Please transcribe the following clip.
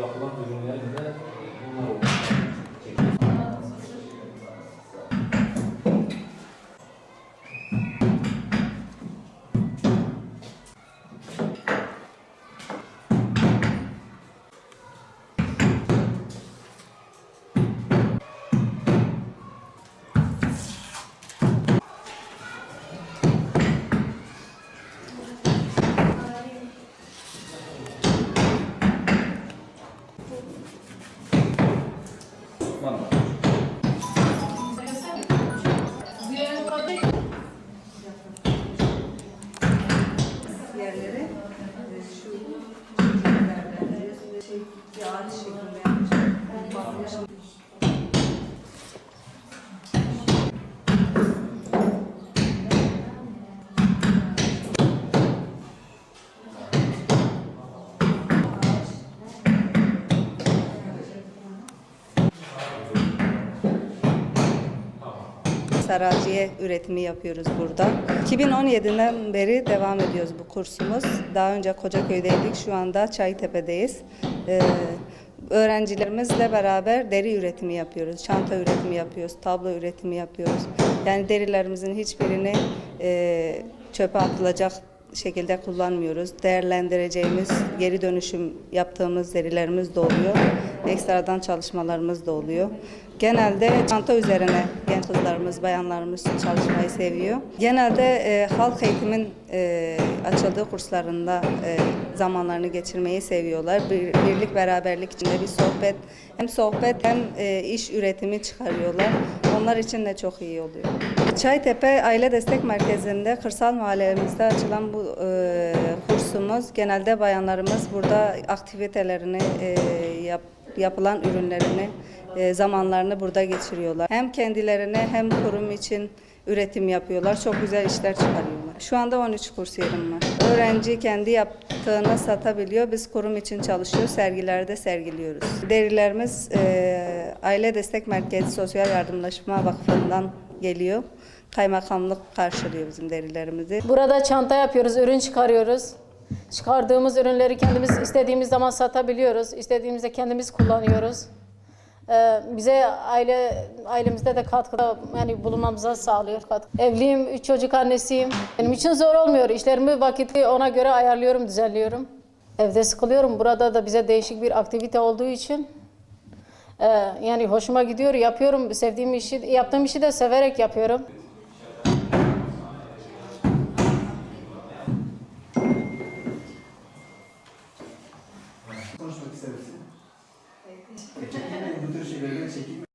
yapılan ürünlerin de bunlar oldu. Yerlere e, şu çizgilerden şey, bir ağaç şeklinde yapmışlar. Bakmış. Saraciye üretimi yapıyoruz burada. 2017'den beri devam ediyoruz bu kursumuz. Daha önce Kocaköy'deydik, şu anda Çaytepe'deyiz. Ee, öğrencilerimizle beraber deri üretimi yapıyoruz, çanta üretimi yapıyoruz, tablo üretimi yapıyoruz. Yani derilerimizin hiçbirini e, çöpe atılacak şekilde kullanmıyoruz. Değerlendireceğimiz, geri dönüşüm yaptığımız derilerimiz de. Ekstradan çalışmalarımız da oluyor. Genelde çanta üzerine genç kızlarımız, bayanlarımız çalışmayı seviyor. Genelde e, halk eğitimin e, açıldığı kurslarında e, zamanlarını geçirmeyi seviyorlar. Bir, birlik beraberlik içinde bir sohbet, hem sohbet hem e, iş üretimi çıkarıyorlar. Onlar için de çok iyi oluyor. Çaytepe Aile Destek Merkezi'nde kırsal mahallemizde açılan bu e, kursumuz genelde bayanlarımız burada aktivitelerini e, yap, yapılan ürünlerini e, zamanlarını burada geçiriyorlar. Hem kendilerine hem kurum için üretim yapıyorlar. Çok güzel işler çıkarıyorlar. Şu anda 13 kursiyerim var. Öğrenci kendi yaptığını satabiliyor. Biz kurum için çalışıyoruz. Sergilerde sergiliyoruz. Derilerimiz e, Aile Destek Merkezi Sosyal Yardımlaşma Vakfı'ndan geliyor. Kaymakamlık karşılıyor bizim derilerimizi. Burada çanta yapıyoruz, ürün çıkarıyoruz. Çıkardığımız ürünleri kendimiz istediğimiz zaman satabiliyoruz. İstediğimizde kendimiz kullanıyoruz. Ee, bize aile ailemizde de katkıda yani bulunmamıza sağlıyor katkı. Evliyim, üç çocuk annesiyim. Benim için zor olmuyor. İşlerimi vakiti ona göre ayarlıyorum, düzenliyorum. Evde sıkılıyorum. Burada da bize değişik bir aktivite olduğu için e, yani hoşuma gidiyor, yapıyorum. Sevdiğim işi, yaptığım işi de severek yapıyorum. muntır şeylerden aqui.